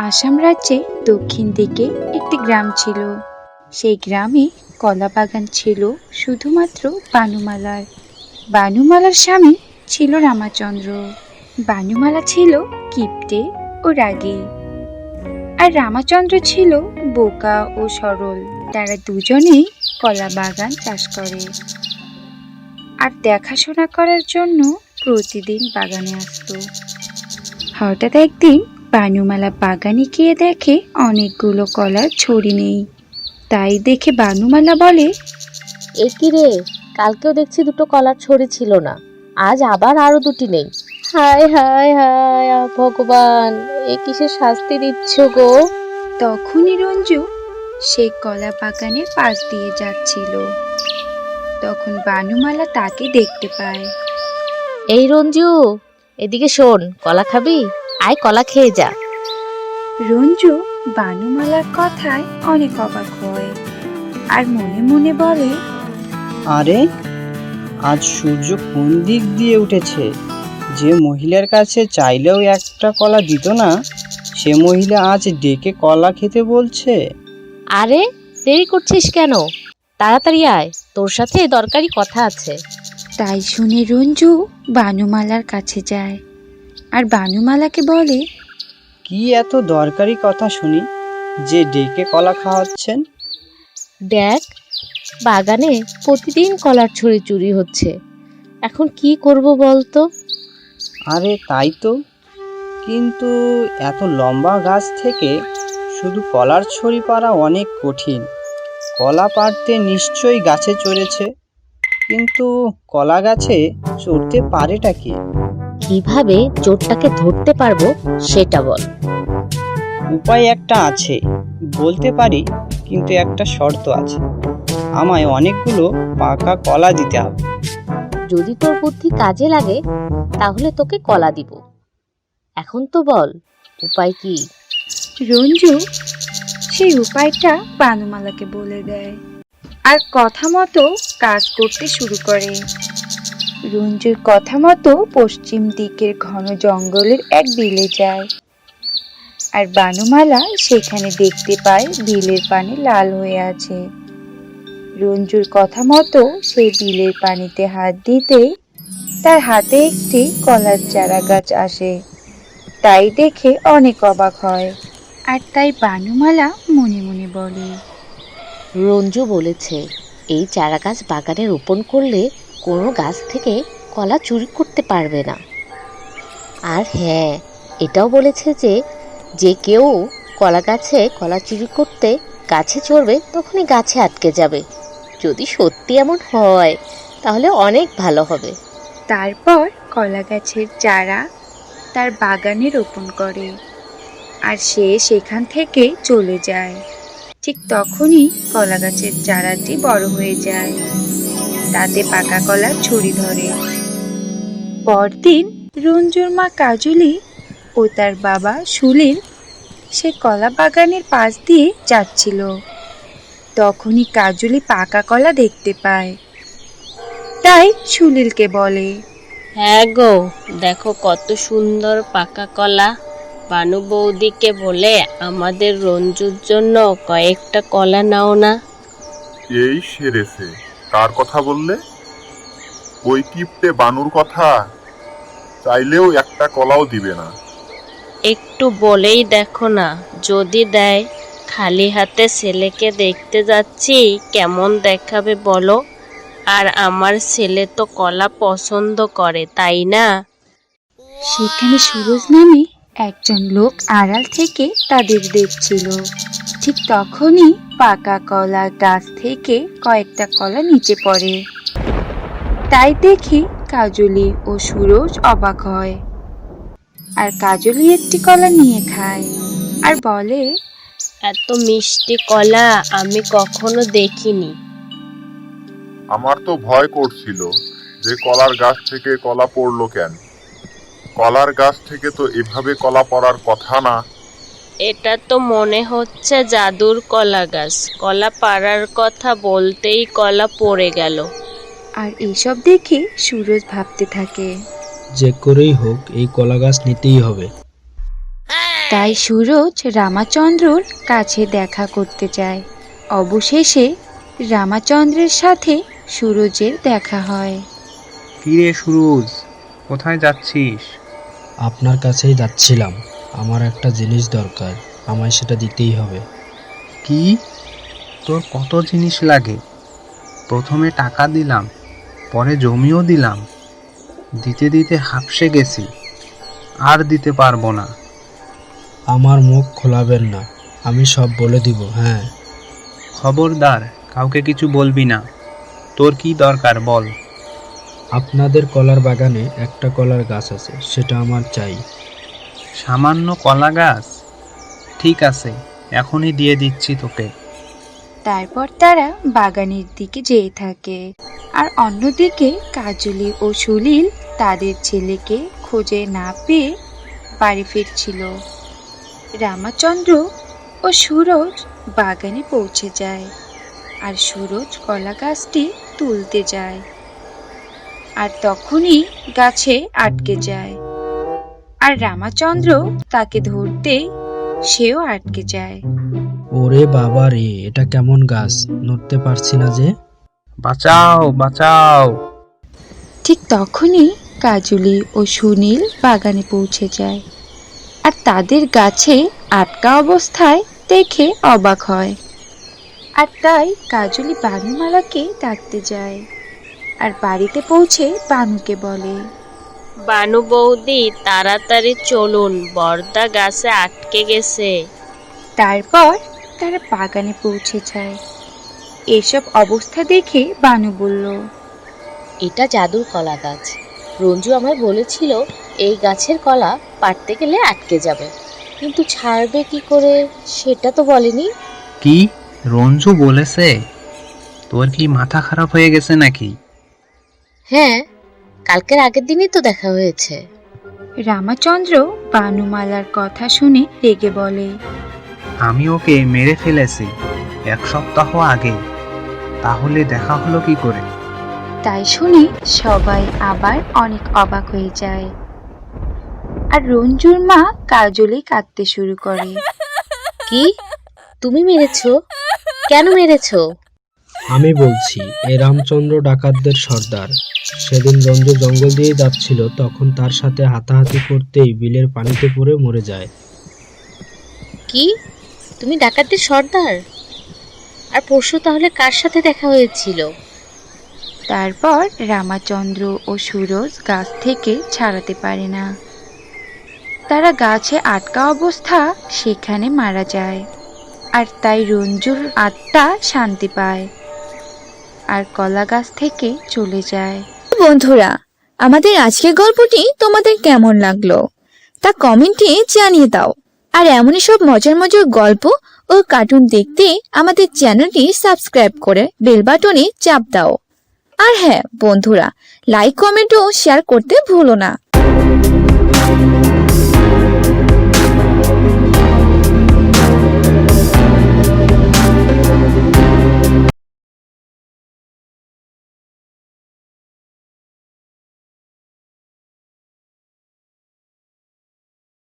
আসাম রাজ্যে দক্ষিণ দিকে একটি গ্রাম ছিল। সেই গ্রামে কলা বাগান ছিল শুধুমাত্র বানুমালার। বানুমালার স্বামী ছিল রামাচন্দ্র। বানুমালা ছিল কিপ্টে ও রাগী। আর রামাচন্দ্র ছিল বোকা ও সরল। তারা দুজনেই কলা বাগান চাষ করে। আর দেখাশোনা করার জন্য প্রতিদিন বাগানে আসতো। হঠাৎ একদিন বানুমালা বাগানে গিয়ে দেখে অনেকগুলো কলার ছড়ি নেই। তাই দেখে বানুমালা বলে এ কি রে? কালকেও দেখছি দুটো কলার ছড়ি ছিল না। আজ আবার আরও দুটি নেই। হায় হায় হায় ভগবান এ কিসের শাস্তি দিচ্ছ গো? তখনই রঞ্জু সে কলা বাগানের পাশ দিয়ে যাচ্ছিল। তখন বানুমালা তাকে দেখতে পায়। এই রঞ্জু এদিকে শোন কলা খাবি? আয় কলা খেয়ে যা। রঞ্জু বানুমালার কথায় অনেক অবাক হয় আর মনে মনে বলে আরে আজ সূর্য কোন দিক দিয়ে উঠেছে? যে মহিলার কাছে চাইলেও একটা কলা দিত না সে মহিলা আজ ডেকে কলা খেতে বলছে। আরে দেরি করছিস কেন? তাড়াতাড়ি আয় তোর সাথে দরকারি কথা আছে। তাই শুনে রঞ্জু বানুমালার কাছে যায়। আর বানুমালাকে বলে কি এত দরকারি কথা শুনি যে ডেকে কলা খাওয়াচ্ছেন? দেখ বাগানে প্রতিদিন কলার ছড়ি চুরি হচ্ছে। এখন কি করব বলতো? আরে তাই তো। কিন্তু এত লম্বা গাছ থেকে শুধু কলার ছড়ি পারা অনেক কঠিন। কলা পাড়তে নিশ্চয়ই গাছে চড়েছে। কিন্তু কলা গাছে চড়তে পারেটা কি? কীভাবে চোরটাকে ধরতে পারব সেটা বল। উপায় একটা আছে বলতে পারি কিন্তু একটা শর্ত আছে। আমায় অনেকগুলো পাকা কলা দিতে হবে। যদি তোর বুদ্ধি কাজে লাগে তাহলে তোকে কলা দিব। এখন তো বল উপায় কি? রঞ্জু সেই উপায়টা বানুমালাকে বলে দেয়। আর কথা মতো কাজ করতে শুরু করে। রঞ্জুর কথা মতো পশ্চিম দিকের ঘন জঙ্গলের এক বিলে যায়। আর বানুমালা সেখানে দেখতে পায় বিলের পানি লাল হয়ে আছে। রঞ্জুর কথা মতো সেই বিলের পানিতে হাত দিতেই তার হাতে একটি কলার চারা গাছ আসে। তাই দেখে অনেক অবাক হয়। আর তাই বানুমালা মনে মনে বলে, রঞ্জু বলেছে, এই চারা গাছ বাগানে রোপণ করলে কোনো গাছ থেকে কলা চুরি করতে পারবে না। আর হ্যাঁ এটাও বলেছে যে যে কেউ কলা গাছে কলা চুরি করতে গাছে চড়বে, তখনই গাছে আটকে যাবে। যদি সত্যি এমন হয়, তাহলে অনেক ভালো হবে। তারপর কলা গাছের চারা তার বাগানে রোপণ করে আর সে সেখান থেকে চলে যায়। ঠিক তখনই কলা গাছের চারাটি বড় হয়ে যায়। তাতে পাকা কলার ছড়ি ধরে। পরদিন রঞ্জুর মা কাজলি ও তার বাবা সুনীল সে কলা বাগানের পাশ দিয়ে যাচ্ছিল। তখনই কাজলি পাকা কলা দেখতে পায়। তাই সুনীলকে বলে হ্যাঁ গো দেখো কত সুন্দর পাকা কলা। বানু বৌদিকে বলে আমাদের রঞ্জুর জন্য কয়েকটা কলা নাও না। এই সেরেছে। কার কথা বললে? ওই কিপটে বানুর কথা চাইলেও একটা কলাও দিবে না। একটু বলেই দেখো না যদি দেয় খালি হাতে ছেলেকে দেখতে যাচ্ছি কেমন দেখাবে বলো? আর আমার ছেলে তো কলা পছন্দ করে তাই না? সেখানে সুরজ নামে একজন লোক আড়াল থেকে তাদের দেখছিল। ঠিক তখনই পাকা কলা গাছ থেকে কয়েকটা কলা নিচে পড়ে। তাই দেখে কাজলি ও সুরজ অবাক হয়। আর কাজলি একটি কলা নিয়ে খায় আর বলে এত মিষ্টি কলা আমি কখনো দেখিনি। আমার তো ভয় করছিল যে কলার গাছ থেকে কলা পড়ল কেন। কলার গাছ থেকে তো এভাবে কলা পড়ার কথা না। এটা তো মনে হচ্ছে জাদুর কলা গাছ। কলা পাড়ার কথা বলতেই কলা পড়ে গেল। আর এইসব দেখে সুরজ ভাবতে থাকে। যে করেই হোক এই কলা গাছ নিতেই হবে। তাই সুরজ রামাচন্দ্রর কাছে দেখা করতে যায়। অবশেষে রামাচন্দ্রের সাথে সুরজের দেখা হয়। কিরে সুরজ কোথায় যাচ্ছিস? আপনার কাছেই যাচ্ছিলাম। আমার একটা জিনিস দরকার আমায় সেটা দিতেই হবে। কি? তোর কত জিনিস লাগে? প্রথমে টাকা দিলাম পরে জমিও দিলাম। দিতে দিতে হাঁপসে গেছি আর দিতে পারব না। আমার মুখ খোলাবেন না আমি সব বলে দিব হ্যাঁ। খবরদার কাউকে কিছু বলবি না। তোর কি দরকার বল। আপনাদের কলার বাগানে একটা কলার গাছ আছে সেটা আমার চাই। সামান্য কলা গাছ? ঠিক আছে এখনই দিয়ে দিচ্ছি তোকে। তারপর তারা বাগানের দিকে যেয়ে থাকে। আর অন্যদিকে কাজলি ও সুনীল তাদের ছেলেকে খুঁজে না পেয়ে বাড়ি ফিরছিল। রামাচন্দ্র ও সুরজ বাগানে পৌঁছে যায় আর সুরজ কলা গাছটি তুলতে যায়। আর তখনই গাছে আটকে যায়। আর রামাচন্দ্র তাকে ধরতে সেও আটকে যায়। ওরে বাবা রে এটা কেমন গাছ? নড়তে পারছি না যে। বাঁচাও বাঁচাও। ঠিক তখনই কাজলি ও সুনীল বাগানে পৌঁছে যায়। আর তাদের গাছে আটকা অবস্থায় দেখে অবাক হয়। আর তাই কাজলি বানুমালাকে ডাকতে যায়। আর বাড়িতে পৌঁছে বানুকে বলে বানু বৌদি তাড়াতাড়ি চলুন বর্দা গাছে আটকে গেছে। তারপর তারা বাগানে পৌঁছে যায়। এসব অবস্থা দেখে বানু বলল এটা জাদুর কলা গাছ। রঞ্জু আমায় বলেছিল এই গাছের কলা পাড়তে গেলে আটকে যাবে। কিন্তু ছাড়বে কি করে সেটা তো বলেনি। কি? রঞ্জু বলেছে? তোর কি মাথা খারাপ হয়ে গেছে নাকি? হ্যাঁ কালকের আগের দিনই তো দেখা হয়েছে। রামাচন্দ্র বানুমালার কথা শুনে রেগে বলে আমি ওকে মেরে ফেলেছি এক সপ্তাহ আগে তাহলে দেখা হলো কি করে? তাই শুনে সবাই আবার অনেক অবাক হয়ে যায়। আর রঞ্জুর মা কাজলে কাঁদতে শুরু করে। কি? তুমি মেরেছো? কেন মেরেছো? আমি বলছি এ রামচন্দ্র ডাকাতদের সর্দার। সেদিন রঞ্জু জঙ্গল দিয়ে যাচ্ছিল তখন তার সাথে হাতাহাতি করতেই বিলের পানিতে পড়ে মরে যায়। কি? তুমি ডাকাতদের সর্দার? আর পরশু তাহলে কার সাথে দেখা হয়েছিল? তারপর রামাচন্দ্র ও সুরজ গাছ থেকে ছাড়াতে পারে না। তারা গাছে আটকা অবস্থা সেখানে মারা যায়। আর তাই রঞ্জুর আত্মা শান্তি পায়। আর কলা গাছ থেকে চলে যায়। বন্ধুরা, আমাদের আজকের গল্পটি তোমাদের কেমন লাগল? তা কমেন্টে জানিয়ে দাও। আর এমনই সব মজার মজার গল্প ও কার্টুন দেখতে আমাদের চ্যানেলটি সাবস্ক্রাইব করে বেল বাটনে চাপ দাও। আর হ্যাঁ বন্ধুরা, লাইক, কমেন্ট ও শেয়ার করতে ভুলো না।